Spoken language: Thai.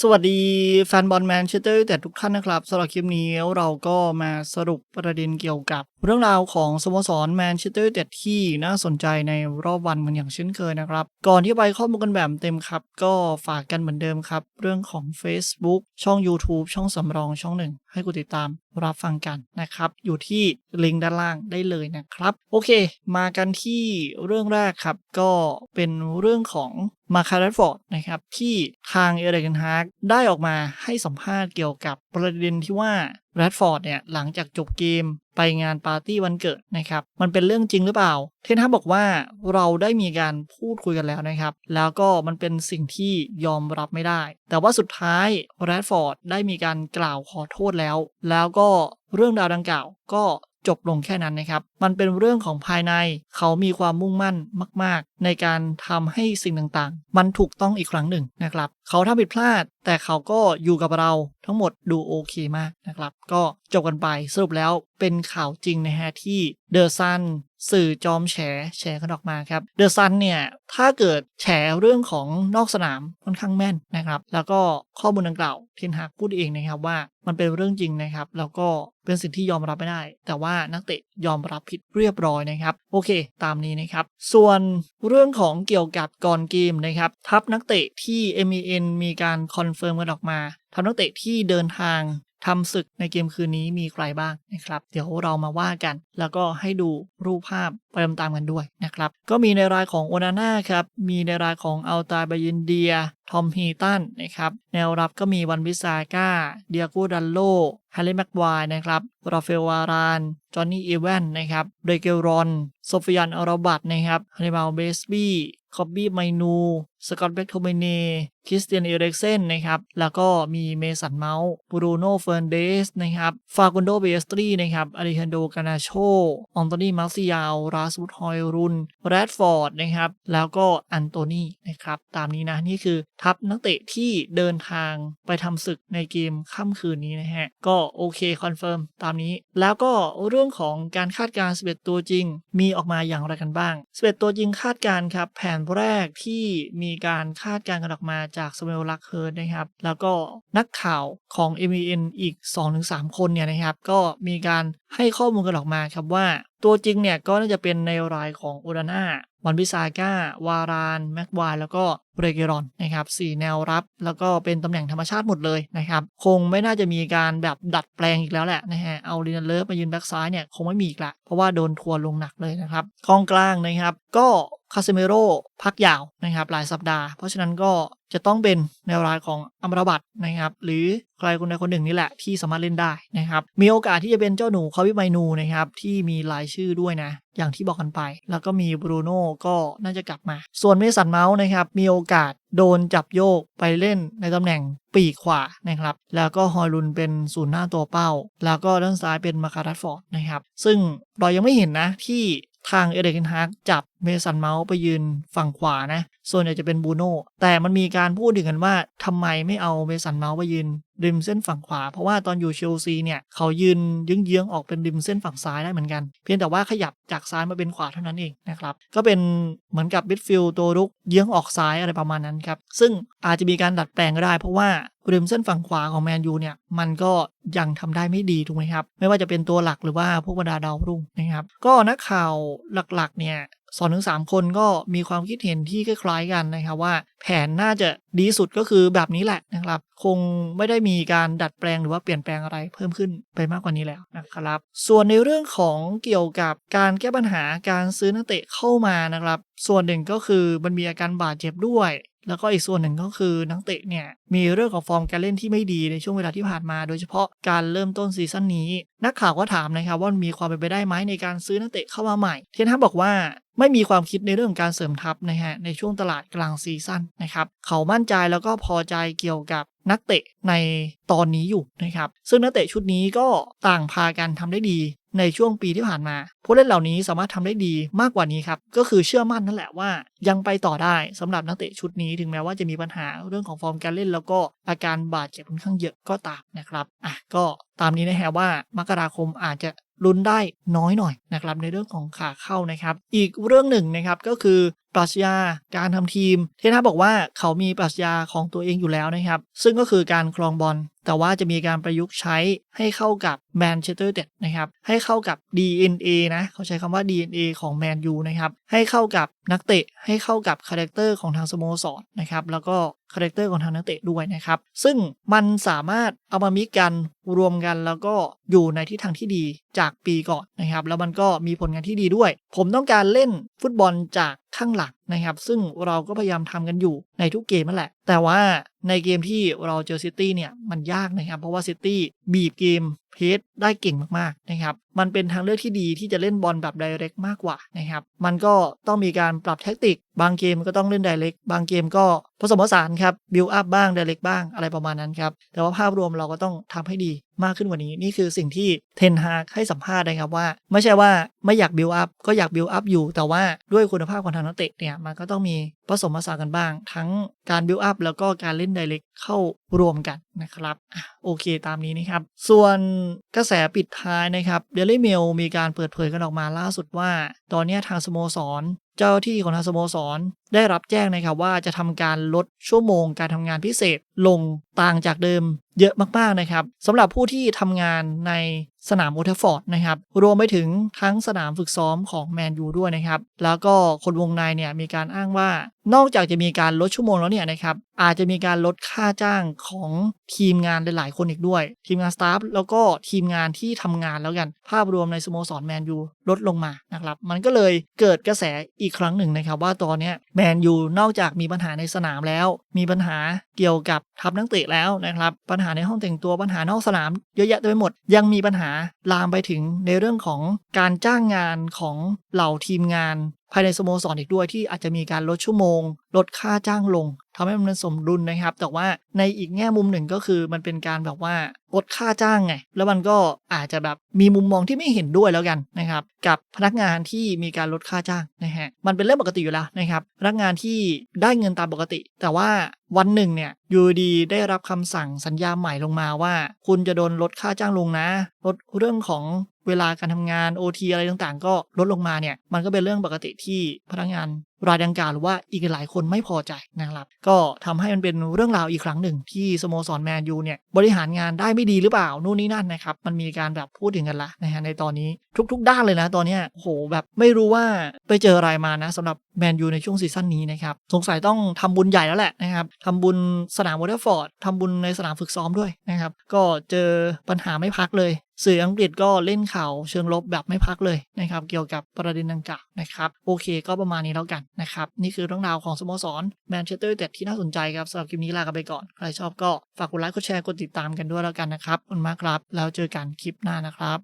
สวัสดีแฟนบอลแมนเชสเตอร์แต่ทุกท่านนะครับสำหรับคลิปนี้เราก็มาสรุปประเด็นเกี่ยวกับเรื่องราวของสโมสรแมนเชสเตอร์แต่ที่น่าสนใจในรอบวันเหมือนอย่างเช่นเคยนะครับ ก่อนที่ไปข้อมูลกันแบบเต็มครับ ก็ฝากกันเหมือนเดิมครับ เรื่องของ Facebook ช่อง YouTube ช่องสำรองช่องหนึ่งให้กดติดตาม รับฟังกันนะครับ อยู่ที่ลิงก์ด้านล่างได้เลยนะครับ โอเค มากันที่เรื่องแรกครับ ก็เป็นเรื่องของมาคาร์ดฟอร์ดนะครับ ที่ทางเอเดนฮาร์กได้ออกมาให้สัมภาษณ์เกี่ยวกับประเด็นที่ว่า แรดฟอร์ดเนี่ยหลังจากจบเกมไปงานปาร์ตี้วันเกิดนะครับ มันเป็นเรื่องจริงหรือเปล่า เทนฮาบอกว่าเราได้มีการพูดคุยกันแล้วนะครับ แล้วก็มันเป็นสิ่งที่ยอมรับไม่ได้ แต่ว่าสุดท้ายแรดฟอร์ดได้มีการกล่าวขอโทษแล้ว แล้วก็เรื่องราวดังกล่าวก็จบลงแค่นั้นนะครับ มันเป็นเรื่องของภายใน เขามีความมุ่งมั่นมาก ๆ ในการทำให้สิ่งต่างๆ มันถูกต้องอีกครั้งหนึ่งนะครับเขาทำผิดพลาด แต่เขาก็อยู่กับเราทั้งหมดดูโอเคมากนะครับ ก็จบกันไปสรุปแล้วเป็นข่าวจริงนะฮะที่เดอะซันสื่อจอมแฉแฉกันออกมาครับเดอะซันเนี่ย ถ้าเกิดแฉเรื่องของนอกสนามค่อนข้างแม่นนะครับ แล้วก็ข้อมูลดังกล่าวเทนฮากพูดเองนะครับว่ามันเป็นเรื่องจริงนะครับ แล้วก็เป็นสิ่งที่ยอมรับไม่ได้ แต่ว่านักเตะยอมรับผิดเรียบร้อยนะครับ โอเค ตามนี้นะครับ ส่วนเรื่องของเกี่ยวกับก่อนเกมนะครับ ทัพนักเตะที่ MEN มีการคอนเฟิร์มกันออกมาทัพนักเตะที่เดินทางทำศึกในเกมคืนนี้มีใครบ้างนะครับ เดี๋ยวเรามาว่ากัน แล้วก็ให้ดูรูปภาพไปตามๆกันด้วยนะครับ ก็มีในรายของโอนาน่าครับ มีในรายของอัลตาบายินเดีย ทอมฮีตันนะครับ แนวรับก็มีวันวิซาก้า เดียโกดันโลแฮร์รี่แม็กควายนะครับราเฟลวาราน จอห์นนี่อีแวนนะครับเรเกลรอน โซฟิยันอารบัตนะครับฮันนิบาลเบสบี้คอบบี้ไมนู สกอตเบคโทเมเนคริสเตียนเอเร็กเซนนะครับ แล้วก็มีเมสันเมาส์บรูโน่เฟิร์นเดสนะครับฟากุนโดเบสตรีนะครับอริฮันโดกานาโชอองโตนีมาร์ซิยาลราสบุตฮอยรุนแรดฟอร์ดนะครับ แล้วก็อันโตนีนะครับ ตามนี้นะ นี่คือทัพนักเตะที่เดินทางไปทำศึกในเกมค่ำคืนนี้นะฮะ ก็โอเคคอนเฟิร์มตามนี้ แล้วก็เรื่องของการคาดการณ์11 ตัวจริง มีออกมาอย่างไรกันบ้าง11ตัวจริงคาดการณ์ครับแผนแรกที่มีีการคาดการณ์กันออกมาจากสเวลลักเฮิร์ดนะครับ แล้วก็นักข่าวของ m อ n อีก 2-3 คนเนี่ยนะครับ ก็มีการให้ข้อมูลกันออกมาครับว่า ตัวจริงเนี่ยก็น่าจะเป็นในรายของโอดาน่าวันพิซาก้า วาราน แม็กวาย แล้วก็เรเกรอนนะครับ4แนวรับ แล้วก็เป็นตำแหน่งธรรมชาติหมดเลยนะครับ คงไม่น่าจะมีการแบบดัดแปลงอีกแล้วแหละนะฮะ เอาลินาเลิฟมายืนแบ็กซ้ายเนี่ย คงไม่มีอีกละ เพราะว่าโดนทัวร์ลงหนักเลยนะครับกองกลางนะครับ ก็คาเซเมโร่พักยาวนะครับหลายสัปดาห์ เพราะฉะนั้นก็ จะต้องเป็นแนวรายของอัมรบัตนะครับ หรือใครคนใดคนหนึ่งนี่แหละที่สามารถเล่นได้นะครับ มีโอกาสที่จะเป็นเจ้าหนูคาวิไมนูนะครับ ที่มีรายชื่อด้วยนะ อย่างที่บอกกันไป แล้วก็มีบรูโน่ก็น่าจะกลับมา ส่วนเมสันเมาส์นะครับ มีโอกาสโดนจับโยกไปเล่นในตำแหน่งปีกขวานะครับ แล้วก็ฮอยลุนเป็นศูนย์หน้าตัวเป้า แล้วก็ด้านซ้ายเป็นมาคารัตฟอร์ดนะครับ ซึ่งเรายังไม่เห็นนะที่ ทางเอเดกินฮาร์กจับเมสันเมาส์ไปยืนฝั่งขวานะ ส่วนใหญ่จะเป็นบูโน่แต่มันมีการพูดถึงกันว่าทำไมไม่เอาเมสันเมาส์ไปยืนริมเส้นฝั่งขวา เพราะว่าตอนอยู่เชลซีเนี่ย เขายืนเยื้องๆออกเป็นริมเส้นฝั่งซ้ายได้เหมือนกัน เพียงแต่ว่าขยับจากซ้ายมาเป็นขวาเท่านั้นเองนะครับ ก็เป็นเหมือนกับบิดฟิลตัวรุกเยื้องออกซ้ายอะไรประมาณนั้นครับ ซึ่งอาจจะมีการดัดแปลงก็ได้ เพราะว่าริมเส้นฝั่งขวาของแมนยูเนี่ยมันก็ ยังทำได้ไม่ดีถูกไหมครับ ไม่ว่าจะเป็นตัวหลักหรือว่าพวกบรรดาดาวรุ่งนะครับ ก็นักข่าวหลักๆ เนี่ยสองถึงสามคนก็มีความคิดเห็นที่คล้ายๆกันนะครับว่า แผนน่าจะดีสุดก็คือแบบนี้แหละนะครับ คงไม่ได้มีการดัดแปลงหรือว่าเปลี่ยนแปลงอะไรเพิ่มขึ้นไปมากกว่านี้แล้วนะครับ ส่วนในเรื่องของเกี่ยวกับการแก้ปัญหาการซื้อนักเตะเข้ามานะครับ ส่วนหนึ่งก็คือมันมีอาการบาดเจ็บด้วย แล้วก็อีกส่วนหนึ่งก็คือนักเตะเนี่ยมีเรื่องของฟอร์มการเล่นที่ไม่ดีในช่วงเวลาที่ผ่านมา โดยเฉพาะการเริ่มต้นซีซั่นนี้ นักข่าวก็ถามนะครับว่ามีความเป็นไปได้ไหมในการซื้อนักเตะเข้ามาใหม่ เทนฮาบอกว่าไม่มีความคิดในเรื่องการเสริมทัพนะฮะในช่วงตลาดกลางซีซั่นนะครับเขามั่นใจแล้วก็พอใจเกี่ยวกับนักเตะในตอนนี้อยู่นะครับซึ่งนักเตะชุดนี้ก็ต่างพากันทำได้ดี ในช่วงปีที่ผ่านมาผู้เล่นเหล่านี้สามารถทำได้ดีมากกว่านี้ครับ ก็คือเชื่อมั่นนั่นแหละว่า ยังไปต่อได้สำหรับนักเตะชุดนี้ถึงแม้ว่าจะมีปัญหาเรื่องของฟอร์มการเล่น แล้วก็อาการบาดเจ็บค่อนข้างเยอะก็ตามนะครับอะก็ตามนี้นะฮะว่ามกราคมอาจจะลุ้นได้น้อยหน่อยนะครับในเรื่องของขาเข้านะครับ อีกเรื่องหนึ่งนะครับก็คือ ปรัชญาการทำทีม เทนฮากบอกว่าเขามีปรัชญาของตัวเองอยู่แล้วนะครับ ซึ่งก็คือการครองบอลแต่ว่าจะมีการประยุกต์ใช้ให้เข้ากับแมนเชสเตอร์เด็ดนะครับ ให้เข้ากับ DNA นะ เขาใช้คำว่า DNA ของแมนยูนะครับ ให้เข้ากับนักเตะ ให้เข้ากับคาแรคเตอร์ของทางสโมสรนะครับ แล้วก็คาแรคเตอร์ของทางนักเตะด้วยนะครับ ซึ่งมันสามารถเอามามิกกันรวมกันแล้วก็อยู่ในทิศทางที่ดีจากปีก่อนนะครับ แล้วมันก็มีผลงานที่ดีด้วย ผมต้องการเล่นฟุตบอลจาก ข้างหลังนะครับ ซึ่งเราก็พยายามทำกันอยู่ในทุกเกมนั่นแหละ แต่ว่าในเกมที่เราเจอซิตี้เนี่ยมันยากนะครับ เพราะว่าซิตี้บีบเกม เพสได้เก่งมากๆนะครับ มันเป็นทางเลือกที่ดีที่จะเล่นบอลแบบไดเรกมากกว่านะครับ มันก็ต้องมีการปรับแท็กติก บางเกมก็ต้องเล่นไดเรกบางเกมก็ผสมผสานครับบิลอัพบ้างไดเรกบ้างอะไรประมาณนั้นครับ แต่ว่าภาพรวมเราก็ต้องทำให้ดีมากขึ้นกว่านี้ นี่คือสิ่งที่เทนฮากให้สัมภาษณ์นะครับว่า ไม่ใช่ว่าไม่อยากบิลอัพก็อยากบิลอัพอยู่ แต่ว่าด้วยคุณภาพของทางนักเตะเนี่ยมันก็ต้องมีผสมผสานกันบ้าง ทั้งการบิลอัพแล้วก็การเล่นไดเรกเข้ารวมกันนะครับโอเคตามนี้นะครับส่วนกระแสปิดท้ายนะครับเดลิเมลมีการเปิดเผยกันออกมาล่าสุดว่า ตอนนี้ทางสโมสร เจ้าที่ของทางสโมสร ได้รับแจ้งนะครับว่าจะทำการลดชั่วโมงการทำงานพิเศษลงต่างจากเดิม เยอะมากๆนะครับสำหรับผู้ที่ทำงานในสนามโอเทฟอร์ดนะครับรวมไปถึงทั้งสนามฝึกซ้อมของแมนยูด้วยนะครับ แล้วก็คนวงในเนี่ยมีการอ้างว่า นอกจากจะมีการลดชั่วโมงแล้วเนี่ยนะครับอาจจะมีการลดค่าจ้างของทีมงานหลาย ๆ คนอีกด้วย ทีมงานสตาฟแล้วก็ทีมงานที่ทำงานแล้วกัน ภาพรวมในสโมสรแมนยูลดลงมานะครับมันก็เลยเกิดกระแสอีกครั้งหนึ่งนะครับ ว่าตอนนี้แมนยูนอกจากมีปัญหาในสนามแล้ว มีปัญหาเกี่ยวกับทัพนักเตะแล้วนะครับปัญหาในห้องแต่งตัวปัญหานอกสนาม เยอะแยะเต็มไปหมด ยังมีปัญหาลามไปถึงในเรื่องของการจ้างงานของเหล่าทีมงาน ภายในสโมสรอีกด้วยที่อาจจะมีการลดชั่วโมง ลดค่าจ้างลงทำให้มันสมดุลนะครับ แต่ว่าในอีกแง่มุมหนึ่งก็คือมันเป็นการแบบว่าลดค่าจ้างไง แล้วมันก็อาจจะแบบมีมุมมองที่ไม่เห็นด้วยแล้วกันนะครับกับพนักงานที่มีการลดค่าจ้างนะฮะมันเป็นเรื่องปกติอยู่แล้วนะครับพนักงานที่ได้เงินตามปกติ แต่ว่าวันหนึ่งเนี่ยยูดีได้รับคำสั่งสัญญาใหม่ลงมาว่า คุณจะโดนลดค่าจ้างลงนะ ลดเรื่องของ เวลาการทำงาน OT อะไรต่างๆ ก็ลดลงมาเนี่ย มันก็เป็นเรื่องปกติที่พนักงาน รายดังกล่าวหรือว่าอีกหลายคนไม่พอใจนะครับ ก็ทำให้มันเป็นเรื่องราวอีกครั้งหนึ่งที่สโมสรแมนยูเนี่ยบริหารงานได้ไม่ดีหรือเปล่านู่นนี่นั่นนะครับ มันมีการแบบพูดถึงกันละนะฮะในตอนนี้ทุก ๆ ด้านเลยนะตอนเนี้ยโหแบบไม่รู้ว่าไปเจออะไรมานะสำหรับแมนยูในช่วงซีซั่นนี้นะครับสงสัยต้องทำบุญใหญ่แล้วแหละนะครับทำบุญสนามวอเตอร์ฟอร์ดทำบุญในสนามฝึกซ้อมด้วยนะครับ ก็เจอปัญหาไม่พักเลยสื่ออังกฤษก็เล่นข่าวเชิงลบแบบไม่พักเลยนะครับ เกี่ยวกับประเด็นดังกล่าวนะครับ โอเคก็ประมาณนี้แล้วกันนะครับ นี่คือเรื่องราวของสโมสรแมนเชสเตอร์แต่ที่น่าสนใจครับสำหรับคลิปนี้ลากันไปก่อน ใครชอบก็ฝากกดไลค์กดแชร์กดติดตามกันด้วยแล้วกันนะครับขอบคุณมากครับ แล้วเจอกันคลิปหน้านะครับ